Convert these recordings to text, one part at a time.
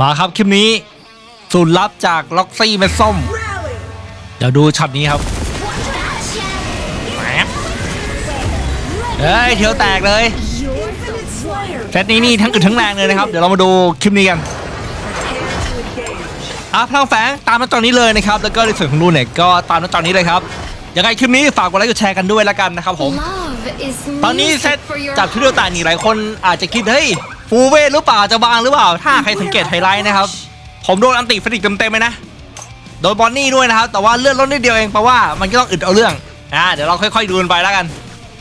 มาครับคลิปนี้สูตรลับจากล็อกซี่เม็ดส้ม Rally! เดี๋ยวดูช็อตนี้ครับแหมเฮ้ยเทียวแตกเลย Infinite Slayer! เซตนี้นี่ทั้งอึดทั้งแรงเลยนะครับ เดี๋ยวเรามาดูคลิปนี้กัน Prepare to engage. อะพลังแฝงตามมาตอนนี้เลยนะครับ แล้วก็ในส่วนของรูนเนี่ยก็ตามมาตอนนี้เลยครับยังไงคลิปนี้ฝากกดไลค์กดแชร์กันด้วยแล้วกันนะครับผม Love is ตอนนี้เซต music for your จับทุเรียวตานี่หลายคนอาจจะคิดเฮ้ยฟูเวทหรือเปล่าจะบางหรือเปล่า ถ้าใครสังเกตไฮไลท์นะครับ ผมโดนอันติฟนิกเต็มๆเลยนะ โดนบอนนี่ด้วยนะครับ แต่ว่าเลือนลดนิดเดียวเองแปลว่ามันก็ต้องอึดเอาเรื่องอ่าเดี๋ยวเราค่อยๆดูกันไปแล้วกัน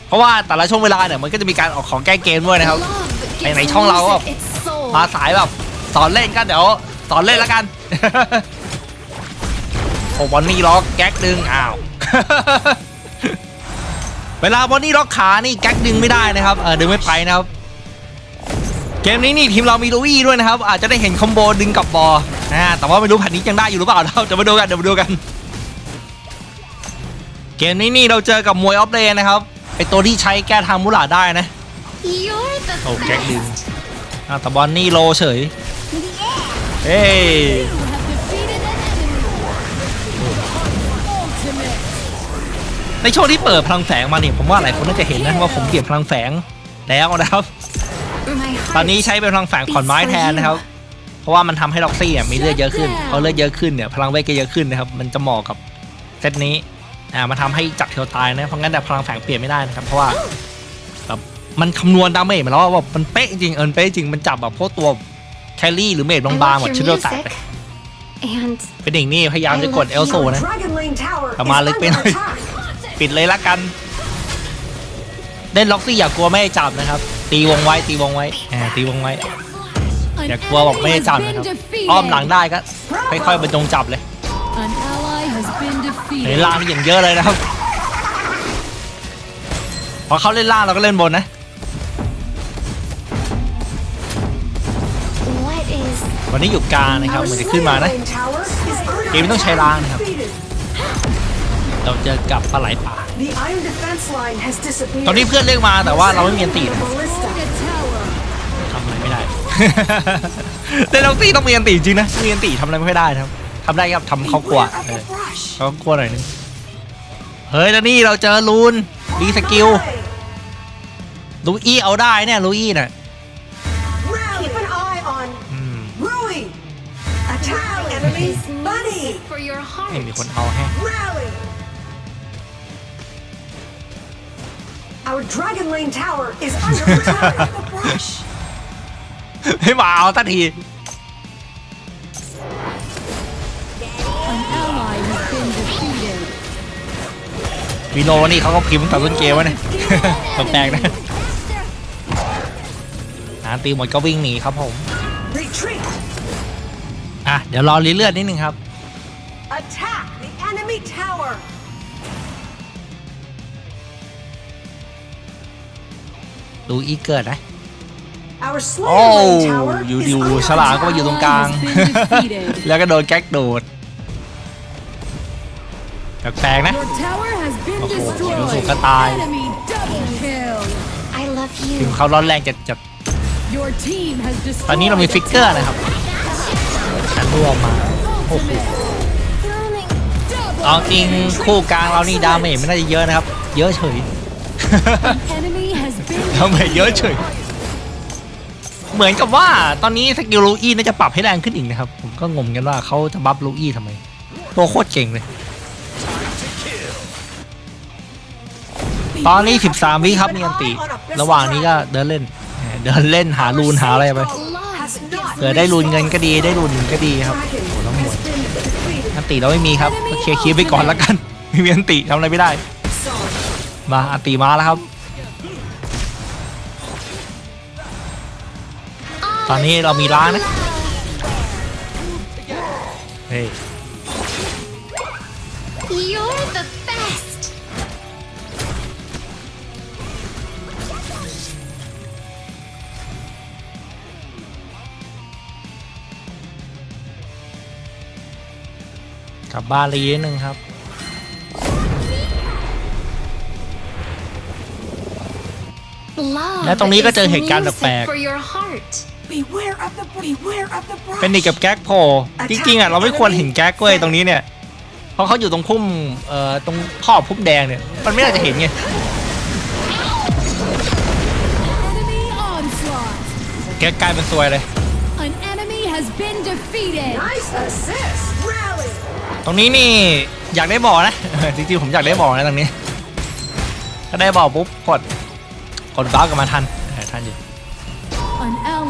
เพราะว่าแต่ละช่วงเวลาเนี่ยมันก็จะมีการออกของแก้เกมด้วยนะครับ Love ไหนช่องเราก็มาสายแบบสอนเล่นก็เดี๋ยวสอนเล่นแล้วกันโอ้บอนนี่ล็อกแก๊กดึงอ้าวเวลาบอนนี่ล็อกขานี่แก๊กดึงไม่ได้นะครับเออดึงไม่ไปนะครับ เกมนี้นี่ทีมเรามีลูอี้ด้วยนะครับ อาจจะได้เห็นคอมโบดึงกับบอลนะแต่ว่าไม่รู้แผ่นนี้ยังได้อยู่หรือเปล่านะครับเดี๋ยวมาดูกันเดี๋ยวมาดูกัน เกมนี้นี่เราเจอกับมวยออฟเลนนะครับไอตัวที่ใช้แก้ทางมุลาได้นะโอ้แก๊กดึงอะแต่บอลนี่โลเฉยเฮ้ยในช่วงที่เปิดพลังแฝงมาเนี่ยผมว่าหลายคนน่าจะเห็นนะว่าผมเปลี่ยนพลังแฝงแล้วนะครับ ตอนนี้ heart ใช้เป็นพลังแฝงขอนไม้แทนนะครับ เพราะว่ามันทำให้ล็อกซี่อะมีเลือดเยอะขึ้นพอเลือดเยอะขึ้นเนี่ยพลังเวทก็เยอะขึ้นนะครับ มันจะเหมาะกับเซตนี้อ่ามาทำให้จักรเทวตายนะเพราะงั้นแต่พลังแฝงเปลี่ยนไม่ได้นะครับ เพราะว่าแบบมันคำนวณดาเมจมาแล้วว่าแบบมันเป๊ะจริงเอินเป๊ะจริงมันจับแบบพวกตัวแคลรี่หรือเมจ I บางๆ love หมด your ชิ้นเดียวแตก music เลย and เป็นอย่างนี้พยายามจะกดเอลโซ Your นะ Dragon Lane Tower is ประมาณลึกไปหน่อย under attack. ปิดเลยละกันเล่นล็อกซี่อย่ากลัวไม่ให้จับนะครับ ตีวงไว้ตีวงไว้อ่าตีวงไว้ อย่ากลัวบอกไม่ให้จับนะครับ อ้อมหลังได้ก็ค่อยๆบรรจงจับเลย An ally has been ใน defeated. ล่างนี่อย่างเยอะเลยนะครับ พอเขาเล่นล่างเราก็เล่นบนนะ what is วันนี้อยู่กลางนะครับ Our เหมือนจะขึ้นมานะ Slayer Lane Tower is under เกมต้องใช้ล้างนะครับ defeated. เราเจอกับปลาไหลป่า The Iron Defense Line has disappeared. ตอนนี้เพื่อนเรียกมาแต่ว่าเราไม่มีอันตีนะ Ballista. The tower. ทำอะไรไม่ได้เล่นล็อกซี่ต้องมีอันตีจริงนะมีอันตีทำอะไรไม่ค่อยได้นะครับทำได้ครับทำเข้าวกลัว Beware of เอ the อ brush. เขากลัวหน่อยนึงเฮ้ยแล้วนี่เราเจอลูนดีสกิล Rally. ลูอี้เอาได้เนี่ยลูอี้น่ะ Rally. Keep an eye on อืม Rui. Attack enemies. is Bunny. music for your ไม่มี heart คนเอาแฮะ Our Dragon Lane Tower is under attack. the brush. ไม่มาเอาสักที An ally has been defeated. วีโนนี่เขาก็พิมพ์ตั้งแต่ต้นเกมวะเนี่ยแปลกๆนะอ่าตีหมดก็วิ่งหนีครับผม Retreat. อะ เดี๋ยวรอรีเลือดนิดนึงครับ Attack the enemy tower. ดูอีเกิดนะ Our โอ้ Slayer Lane Tower อยู่ is อยู่ under ฉลามก็มาอยู่ตรงกลาง Has been defeated. แล้วก็โดนแก๊กโดดแปลกๆนะ Your tower has been Oh, destroyed. รู้สึกก็ตาย Enemy double kill. I love ทีม you เขาร้อนแรงจัดจัด Your team has destroyed. ตอนนี้เรามี a ฟิกเกอร์ tower. นะครับฉันรวมมาโอ้โห Double เอาจริงคู่กลางเรานี่ดาเมจไม่น่าจะเยอะนะครับ เยอะเฉย enemy has been ดาเมเยอะเฉย เหมือนกับว่าตอนนี้สกิลลูอี้น่าจะปรับให้แรงขึ้นอีกนะครับ ผมก็งงกันว่าเขาจะบัฟลูอี้ทำไม ตัวโคตรเก่งเลย ตอนนี้ 13 วิครับมีอันติ ระหว่างนี้ก็เดินเล่น เดินเล่นหารูนหาอะไรไปเผื่อได้รูนเงินก็ดีได้รูนก็ดีครับโอ้แล้วหมดอันติเราไม่มีครับเคลียร์คีย์ไปก่อนแล้วกัน ไม่มีอันติทำอะไรไม่ได้ มาอันติมาแล้วครับ ตอนนี้เรามีล้างนะเฮ้ย You're the best กลับบ้านเลยนิดนึงครับ Love และตรงนี้ก็เจอเหตุการณ์ is music แปลกๆ for your heart Beware of the beware of the brush. เป็นอีกกับแก๊กโผล่จริงๆอะเราไม่ควรเห็นแก๊กเว้ยตรงนี้เนี่ยเพราะเขาอยู่ตรงพุ่มเอ่อตรงขอบพุ่มแดงเนี่ยมันไม่น่าจะเห็นไง Enemy onslaught. แก๊กกลายเป็นซวยเลย An enemy has been defeated. Nice assist. Rally. ตรงนี้นี่อยากได้บ่อนะจริงๆผมอยากได้บ่อนะตรงนี้ถ้าได้บ่อปุ๊บกดกดบ้าร์กลับมาทันเออทันอยู่ An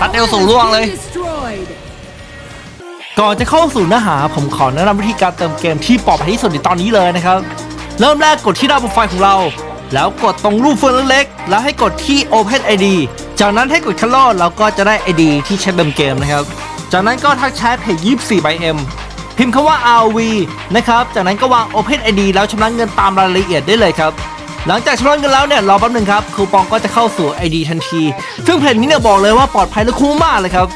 ตัดเอวสู่ล่วงเลย ก่อนจะเข้าสู่เนื้อหาผมขอแนะนำวิธีการเติมเกมที่ปลอดภัยที่สุดในตอนนี้เลยนะครับ เริ่มแรกกดที่หน้าโปรไฟล์ของเรา แล้วกดตรงรูปเฟืองเล็กๆแล้วให้กดที่ Open ID จากนั้นให้กดคัลลอเราก็จะได้ ID ที่ใช้เติมเกมนะครับ จากนั้นก็ทักแชทเพจ24 by M พิมพ์คำว่า RV นะครับ จากนั้นก็วาง Open ID แล้วชำระเงินตามรายละเอียดได้เลยครับ หลังจากชำระเงินแล้วเนี่ยรอแป๊บหนึงครับคูปองก็จะเข้าสู่ ID ทันที ซึ่งเพจนี้เนี่ยบอกเลยว่าปลอดภัยและคุ้มมากเลยครับ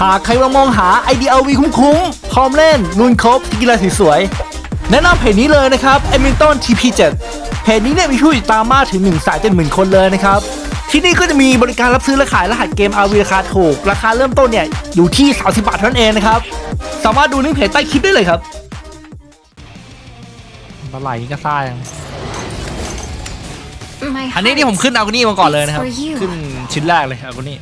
หากใครมามองหา IDLV คุ้มๆพร้อมเล่นลุนครบกีฬาสวยๆแนะนำเพจนี้เลยนะครับ e m i l t o n TP7 เพจนี้เนี่ยมีผู้ติดตามมากถึง1นึ่งแสนเจ็ดหมื่นคนเลยนะครับที่นี่ก็จะมีบริการรับซื้อและขายรหัสเกม RV ราคาถูก ราคาเริ่มต้นเนี่ยอยู่ที่ 30 บาทเท่านั้นเองนะครับ สามารถดูลิงก์เพจใต้คลิปได้เลยครับปลาไหลก็ซ่ายัง อันนี้ที่ผมขึ้นเอากนี่มาก่อนเลยนะครับ beats for you. ขึ้นชิ้นแรกเลยเอากนี่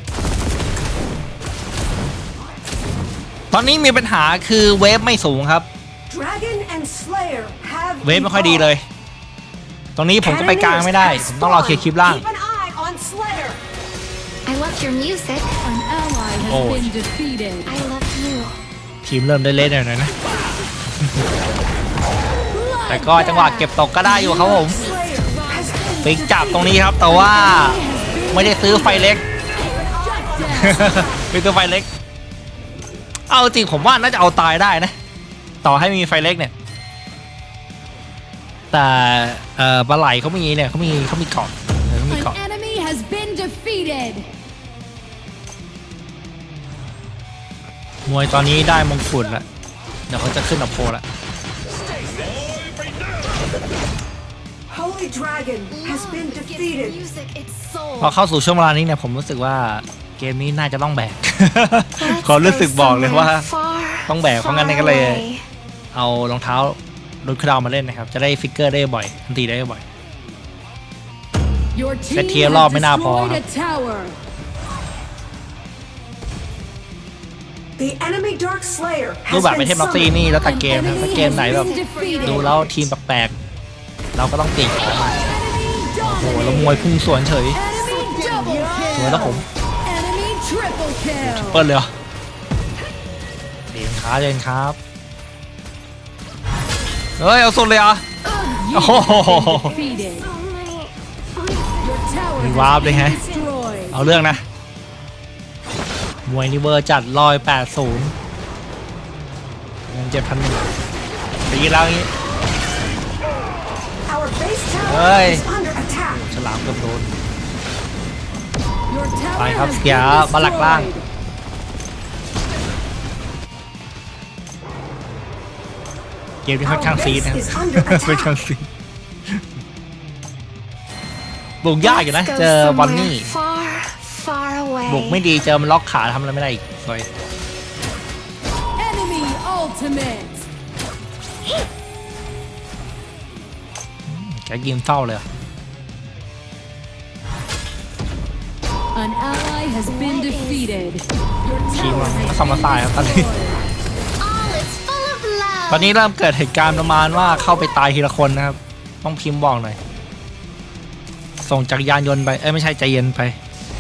ตอนนี้มีปัญหาคือเวฟไม่สูงครับ Dragon and Slayer have เวฟไม่ค่อยดีเลย ตรงนี้ผมก็ไปกลางไม่ได้ ผมต้องรอเคลียร์คลิปล่าง Keep an eye on Slayer. I love your music. An ally has Oh. been defeated. I love you. ทีมเริ่มได้เล่นหน่อยๆนะ แต่ก็จังหวะเก็บตกก็ได้อยู่ครับผม Slayer has been ฟิกจับตรงนี้ครับ แต่ว่าไม่ได้ซื้อไฟเล็ก ไม่ซื้อไฟเล็ก เอาจริงผมว่าน่าจะเอาตายได้นะ ต่อให้มีไฟเล็กเนี่ย แต่เอ่อปลาไหลเขามีเนี่ยเขามีเขามีเกาะเออเขามี An เกาะ enemy has been defeated. มวยตอนนี้ได้มงกุฎแล้วเดี๋ยวเขาจะขึ้นอัพโพลแล้ว Holy Dragon has been defeated. Music, it's พอ soul. เข้าสู่ช่วงเวลานี้เนี่ยผมรู้สึกว่าเกมนี้น่าจะต้องแบก Let's ขอรู้สึก go บอกเลยว่า somewhere far, ต้องแบกเพราะงั้นเนี่ยก็ far เลย away. เอารองเท้ารุดคราวมาเล่นนะครับ จะได้ฟิกเกอร์ได้บ่อยทันทีได้บ่อย Your team แต่ has เทียร์รอบไม่น่าพอ destroyed ครับ a tower. The enemy Dark Slayer รูป has แบบไอ been เทมล็อกซี่ summoned. นี่แล้วแต่ An เกมนะครับถ้า enemy เกม has ไหนแบบ been defeated. ดูแล้วทีมแปลกๆ เราก็ต้องตีขอมาโอ้โหแล้วมวยพุ่งสวนเฉยสวยแล้วผม kill. Enemy triple kill. เปิลเลยเหรอเดินขาเดินครับ เฮ้ย เอาสุดเลยอะ You Oh. have been defeated. Oh my. Your tower มีวาร์ปเลยฮะเอาเรื่องนะ มวยนี่เวอร์จัดลอยแปดศูนย์เงินเจ็ดพันหนึ่งตีแล้วอย่างงี้ Our base tower Hey. is under attack. ฉลามเกือบโดน Your tower ไปครับ has เสีย been บอลหลักล่าง destroyed. เกมนี้ค่อนข้างซีดนะครับ Our base is under attack. ค่อนข้างซีดบุกยากอยู่นะ Let's go เจอบอน somewhere นี่ Far, far away. บุกไม่ดีเจอมันล็อกขาทำอะไรไม่ได้อีกสวย Enemy ultimate. แกยิงเฝ้าเลยอะ An ally has been defeated. Your ทีม tower มัน has ก็สมมาตายครับตอนนี้ All is full of love. ตอนนี้เริ่มเกิดเหตุการณ์ประมาณว่าเข้าไปตายทีละคนนะครับ ต้องพิมพ์บอกหน่อย ส่งจักรยานยนต์ไป เอ้ยไม่ใช่ใจเย็นไป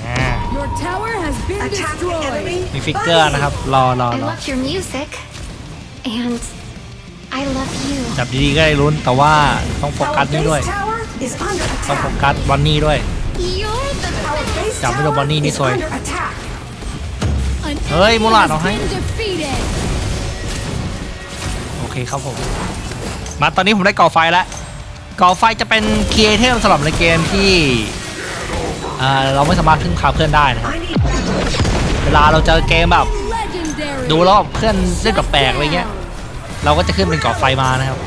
อ่า Your tower has been Attack the destroyed. enemy. มีฟิกเกอร์นะครับ รอรอ I รอ love your music. And I love you. จับดีๆก็ได้ลุ้นแต่ว่าต้องโฟกั Our สนี่ด้วย base tower is under ต้องโฟ attack. กัสบอนนี่ด้วย You're the Our best. base Chạm với đồ tower Bonnie đi is rồi. under attack. An Ơi, enemy mua loạt has nào hay? been defeated. โอเคครับผม มาตอนนี้ผมได้ก่อไฟแล้ว ก่อไฟจะเป็นคีย์ไอเทมสำหรับในเกมที่อ่าเราไม่สามารถขึ้นคาเพื่อนได้นะครับ I need เวลาเราเจอเกมแบบ Legendary. ดูแล้วแบบเพื่อนเล่นแปลกๆอะไรเงี้ย เราก็จะขึ้นเป็นก่อไฟมานะครับ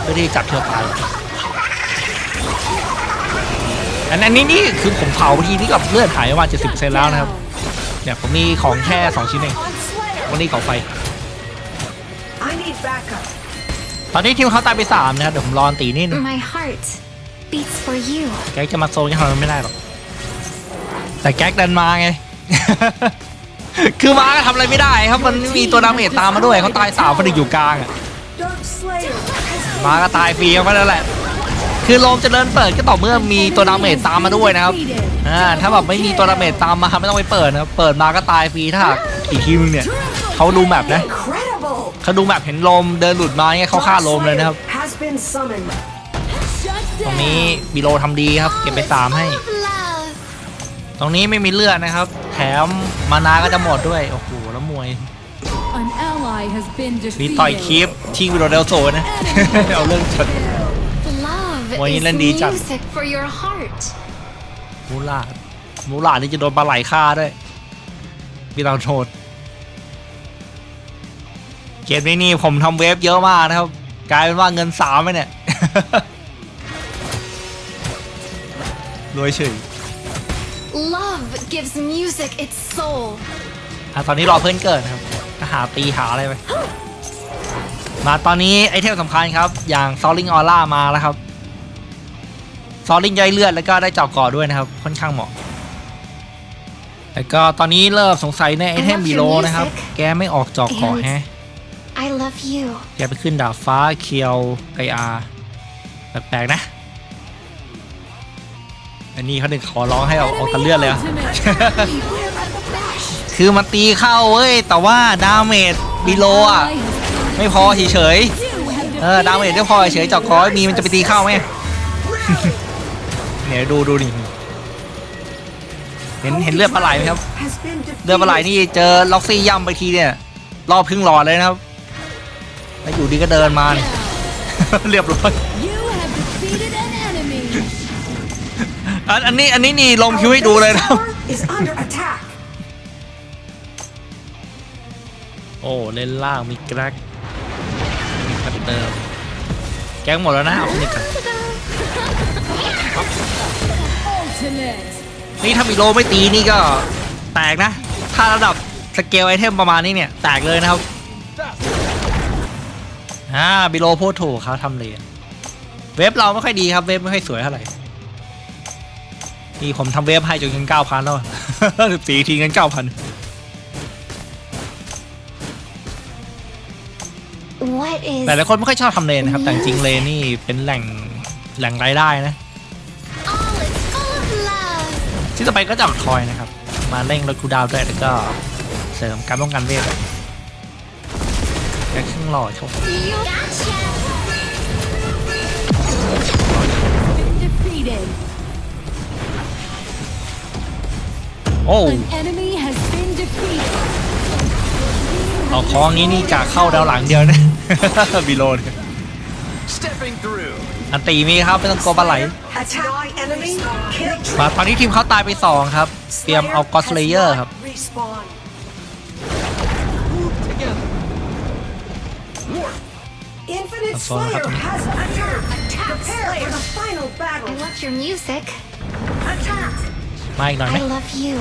เพื่อที่จะจับเทือตายอันอันนี้นี่คือผมเผาไปทีนี่กับเลือดหายประมาณ70%แล้วนะครับเนี่ยผมมีของแค่ 2 ชิ้นเอง on Slayer. วันนี้ก่อไฟ I need backup. ตอนนี้ทีมเขาตายไปสามนะครับเดี๋ยวผมรออันตีนิดนึง My heart beats for you. แก๊กจะมาโซนยังทำไม่ได้หรอกแต่แก๊กดันมาไง คือมาก็ทำอะไรไม่ได้ครับมันมีตัวดาเมจตามมาด้วยเขาตายสามคนอีอยู่กลางอะมาก็ตายฟรีก็นั่นแหละ คือโลมจะเดินเปิดก็ต่อเมื่อมีตัวดาเมจตามมาด้วยนะครับอ่าถ้าแบบไม่มีตัวดาเมจตามมาไม่ต้องไปเปิดนะครับเปิดมาก็ตายฟรีถ้าอีกทีนึงเนี่ยเขาดูแมปนะเขาดูแมปเห็นลมเดินหลุดมาเนี่ยเขาฆ่าลมเลยนะครับตรงนี้บิโลทำดีครับเก็บไปสามให้ ตรงนี้ไม่มีเลือดนะครับ แถมมานาก็จะหมดด้วย โอ้โห แล้วมวย An ally has been มี defeated. ต่อยคลิปทิ้งวิโรเดลโซนะ เอาเรื่องจด Love Ôi, is lên đi chậm. music for your heart. มูลาดมูลาดนี่จะโดนปลาไหลฆ่าด้วยพี่เราโทษเกมนี้นี่ผมทำเวฟเยอะมากนะครับ กลายเป็นว่าเงินสามไปเนี่ย รวยเฉย Love gives music its soul. อะตอนนี้รอเพื่อนเกิดครับก็หาตีหาอะไรไปมาตอนนี้ไอเทมสำคัญครับ อย่างซอลลิงออร่ามาแล้วครับซอลลิงย่อยเลือดแล้วก็ได้เจาะก่อด้วยนะครับ ค่อนข้างเหมาะแล้วก็ตอนนี้เริ่มสงสัยในไอเทมบีโลนะครับ แกไม่ออกเจาะก่อแฮะ I love you. แกไปขึ้นดาบฟ้าเคียวไกอาแปลกๆนะ อันนี้เขาหนึ่งขอร้องให้เอาออกกันเลือดเลยอะ คือมันตีเข้าเว้ย แต่ว่าดาเมจบีโลอะ ไม่พอเฉยๆเออดาเมจไม่พอเฉยๆเจาะคอยมีมันจะไปตีเข้าไหม เนี่ยดูดูดิเห็นเห็นเลือดปลาไหลไหมครับ Has been เลือดปลาไหล defeated. นี่เจอล็อกซี่ย่ำไปทีเนี่ย รอบครึ่งหลอดเลยนะครับ แล้วอยู่ดีก็เดินมาเนี่ย เรียบร้อย You อันอันนี้อันนี้นี่ลมคิวให้ดูเลยนะครับ Tower is under attack. โอ้เล่นล่างมีแกร็กมีคัตเตอร์แก๊งหมดแล้วนะเอาคนนี้กัน Ultimate. นี่ถ้ามีโลไม่ตีนี่ก็แตกนะ ถ้าระดับสเกลไอเทมประมาณนี้เนี่ย แตกเลยนะครับอ่าบิโลพูดถูกเขาทำเลนเว็บเราไม่ค่อยดีครับ เว็บไม่ค่อยสวยเท่าไหร่ นี่ผมทำเว็บให้จนเงินเก้าพันแล้วสิบสี่ทีเงินเก้าพัน What is แต่หลายคนไม่ค่อยชอบทำเลนนะครับ แต่จริงๆเลนนี่เป็นแหล่งแหล่งรายได้นะ all is full of love? ที่ต่อไปก็จะออกทอยนะครับ มาเร่งลดคูลดาวน์ด้วยแล้วก็เสริมการป้องกันเวทแค่ครึ่งหล่อโชว์ You gotcha. โอ้ An enemy has been defeated. เอาคองนี้นี่กะเข้าดาวหลังเดียวนะบีโลเนี่ย Stepping through. อันตีมีครับไม่ต้องกลัวปลาไหล Attack enemy. Kill. มาตอนนี้ทีมเขาตายไปสองครับ เตรียมเอากอสเลเยอร์ครับ Respawn. Together. Warp. Infinite That's all I have Slayer to- has attacked. Prepare for the final I battle. love your music. Attack. มาอีกหน่อยไหม I love you.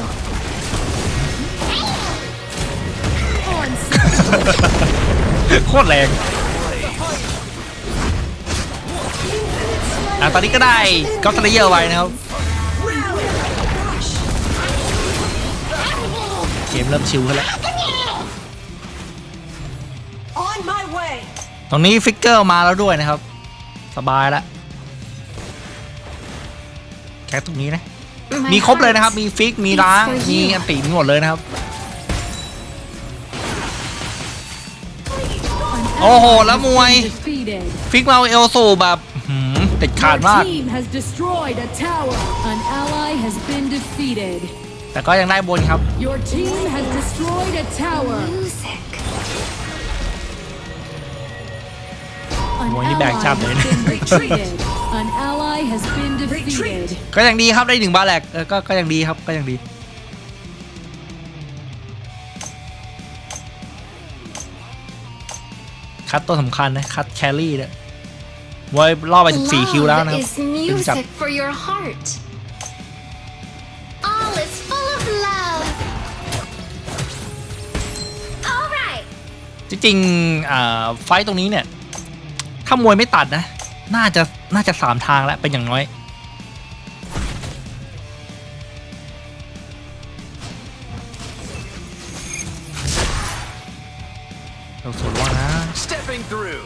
Onslaught. โคตรแรงอะตอนนี้ก็ได้กอสเลเยอร์ไว้นะครับ Rally. Rush. เกมเริ่มชิวขึ้นแล้ว On my way. ตรงนี้ฟิกเกอร์มาแล้วด้วยนะครับ สบายแล้วแค่ตรงนี้นะ My มีครบเลยนะครับ heart มีฟิก มีล้าง beats for มี you อันติมีหมดเลยนะครับ An โอ้โห ally แล้ว has มวย been defeated. ฟิกมาเอลสูแบบหืมติดขาด Your มาก team has destroyed a tower. An ally has been defeated. แต่ก็ยังได้บนครับ Your team has destroyed a tower. Music. An Ủa, như bạn ally chăm has vậy been defeated. An ally has been Retreat. defeated. ก็ยังดีครับได้หนึ่งบาแหลกเออก็ก็ยังดีครับก็ยังดี คัดตัวสำคัญนะคัดแครี่เนี่ยมวยรอบไป 14 คิวแล้วนะครับ Love is ถึงจับ music for your heart. All is full of love. All right. จริงๆอ่าไฟต์ตรงนี้เนี่ย ถ้ามวยไม่ตัดนะ น่าจะน่าจะสามทางแล้วเป็นอย่างน้อยเราสวนว่านะ Stepping through.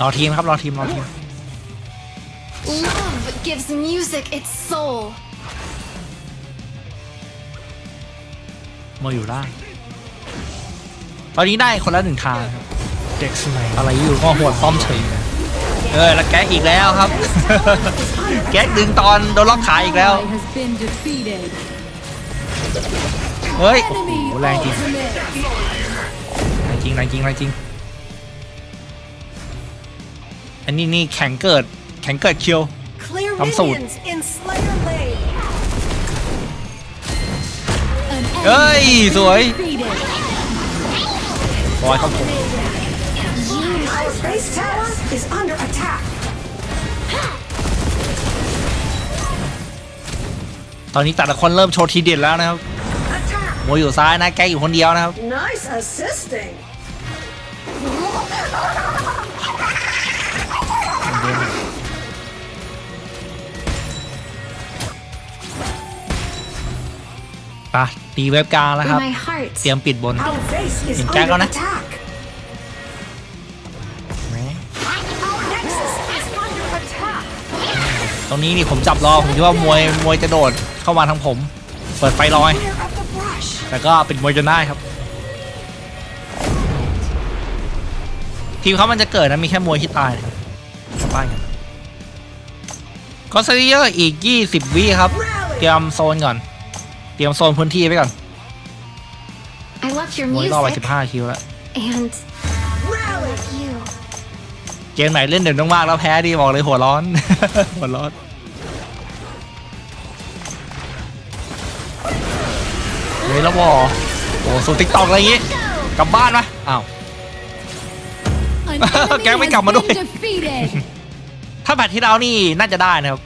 รอทีมครับรอทีมรอทีม Love gives music its soul. มาอยู่ล่าง ตอนนี้ได้คนละหนึ่งทางครับเด็กสมัยอะไรอยู่ก็หัวต้อมเฉยเออแล้วแก๊กอีกแล้วครับ แก๊กดึงตอนโดนล็อกขาอีกแล้ว Ally has been defeated. เฮ้ยโอ้โห Enemy แรงจริง ultimate. แรงจริงแรงจริงแรงจริงอันนี้นี่แข่งเกิดแข่งเกิดเคียว Clear I'm sold. minions in Slayer Lane. An enemy Ơi, has been rồi. defeated. บอยครับผม Our base tower is under attack. ตอนนี้แต่ละคนเริ่มโชว์ทีเด็ดแล้วนะครับ Attack. โมวยอยู่ซ้ายนะแก๊กอยู่คนเดียวนะครับ Nice assisting. ไปตีเว็บกลางแล้วครับ My heart. เตรียมปิดบน Our base is Nhìn cái con under đấy. attack. รงนี้นี่ผมจับรอผมคิดว่ามวยมวยจะโดดเข้ามาทางผม เปิดไฟลอย Clear of the brush. แต่ก็ปิดมวยจนได้ครับ ทีมเขามันจะเกิดนะมีแค่มวยที่ตายนะครับกลับบ้านกันก็เซเยอร์อีก 20 วิครับ เตรียมโซนก่อน เตรียมโซนพื้นที่ไว้ก่อน I love your มวยรอไป music 15คิวแล้ว and Rally. you. เกมไหนเล่นเด่นมากๆแล้วแพ้ดีบอกเลยหัวร้อน หัวร้อนเฮ้ยแล้วบอโอ้สูติ๊กตอกอะไรอย่างงี้ กลับบ้านไหมอ้าว แกไม่กลับมาด้วย ถ้าแผ่นที่แล้วนี่น่าจะได้นะครับ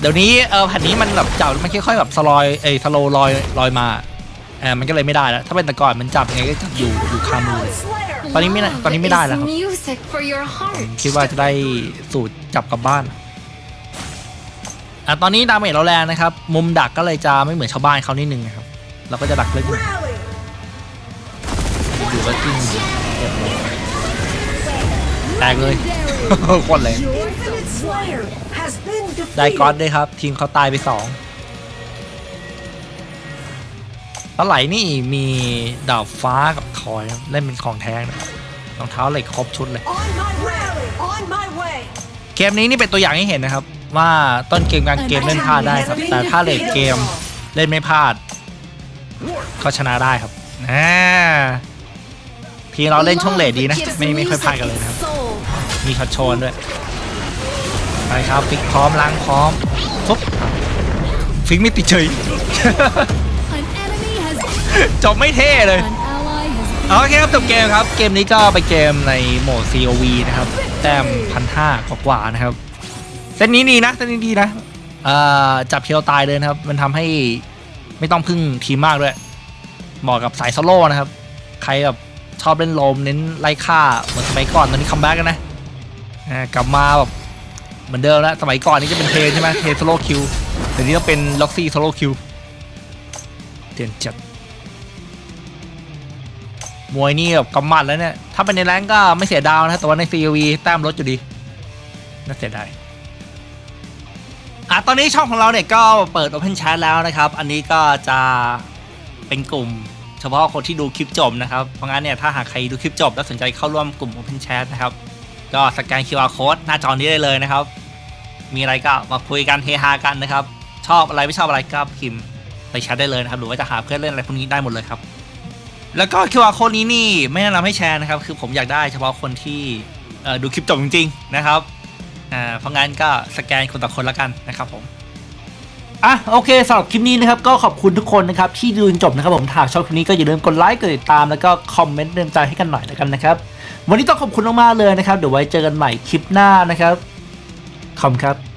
เดี๋ยวนี้เออแผ่นนี้มันแบบเจับมันค่อยๆแบบสลอยเอยสโลลอยลอยมา ออมันก็เลยไม่ได้แล้ว ถ้าเป็นแต่ก่อนมันจับยังไงก็จับอยู่อยู่คามือเลย Slayer. ตอนนี้ไม่ได้ตอนนี้ไม่ได้แล้วครับ Love is music for your heart. คิดว่าจะได้สูตรจับกลับบ้านอะตอนนี้ดาเมจเราแรงนะครับ มุมดักก็เลยจะไม่เหมือนชาวบ้านเขานิดนึงนะครับ เราก็จะดักลึกหน่อย Rally. อยู่ก็จริงเรียบร้อยแตกเลยโคตรแรง Your infinite Slayer has been defeated. ได้ก๊อตด้วยครับ ทีมเขาตายไปสอง ปลาไหลนี่มีดาบฟ้ากับทอยครับเล่นเป็นของแท้นะรองเท้าเหล็กครบชุดเลย On my rally. On my way. เกมนี้นี่เป็นตัวอย่างให้เห็นนะครับ ว่าต้นเกมกลางเกมเล่นพลาดได้ครับ แต่ถ้าเลทเกมเล่นไม่พลาด ก็ชนะได้ครับอ่าทีมเราเล่นช่วงเลทดีนะ Love gives ไม่ไม่ค่อยพลาด music กันเลย its นะครับ soul. มีช็อตโชนด้วยไปครับฟิกพร้อมล้างพร้อมปุ๊บฟิกไม่ติดเฉย An enemy has จบไม่เท่เลย an ally has โอเคครับจบเกมครับ เกมนี้ก็ไปนเกมในโหมด COV นะครับ แต้มพันห้ากว่าๆนะครับเซตนี้ดีนะเซตนี้ดีนะเอ่อจับเคียวตายเลยนะครับ มันทำให้ไม่ต้องพึ่งทีมมากด้วยเหมาะกับสายโซโล่นะครับ ใครแบบชอบเล่นโลมเน้นไล่ฆ่าเหมือนสมัยก่อนตอนนี้คัมแบ็กกันนะอ่ากลับมาแบบเหมือนเดิมแล้วสมัยก่อนนี่จะเป็นเทนใช่ไหมเทนโซโล่คิวเดี๋ยวนี้ต้องเป็นล็อกซี่โซโล่คิวเตียนจัด มวยนี่แบบกำมัดแล้วเนี่ย ถ้าเป็นในแรงก็ไม่เสียดาวนะแต่ว่าใน COV แต้มลดอยู่ดีน่าเสียดายอะตอนนี้ช่องของเราเนี่ยก็เปิด Open Chat แล้วนะครับ อันนี้ก็จะเป็นกลุ่ม เฉพาะคนที่ดูคลิปจบนะครับ เพราะงั้นเนี่ยถ้าหากใครดูคลิปจบ แล้วสนใจเข้าร่วมกลุ่ม Open Chat นะครับ ก็สแกน QR Code หน้าจอนี้ได้เลยนะครับ มีอะไรก็มาคุยกันเฮฮากันนะครับ ชอบอะไรไม่ชอบอะไรก็พิมพ์ไปแชทได้เลยนะครับ หรือว่าจะหาเพื่อนเล่นอะไรพวกนี้ได้หมดเลยครับ แล้วก็ QR code นี้นี่ไม่แนะนำให้แชร์นะครับ คือผมอยากได้เฉพาะคนที่ดูคลิปจบจริงๆนะครับอ่าเพราะงั้นก็สแกนคนต่อคนละกันนะครับผมอะโอเคสำหรับคลิปนี้นะครับก็ขอบคุณทุกคนนะครับที่ดูจนจบนะครับผมถ้าชอบคลิปนี้ก็อย่าลืมกดไลค์กดติดตามแล้วก็คอมเมนต์เตือนใจให้กันหน่อยแล้วกันนะครับ วันนี้ต้องขอบคุณมากๆเลยนะครับ เดี๋ยวไว้เจอกันใหม่คลิปหน้านะครับขอบคุณครับ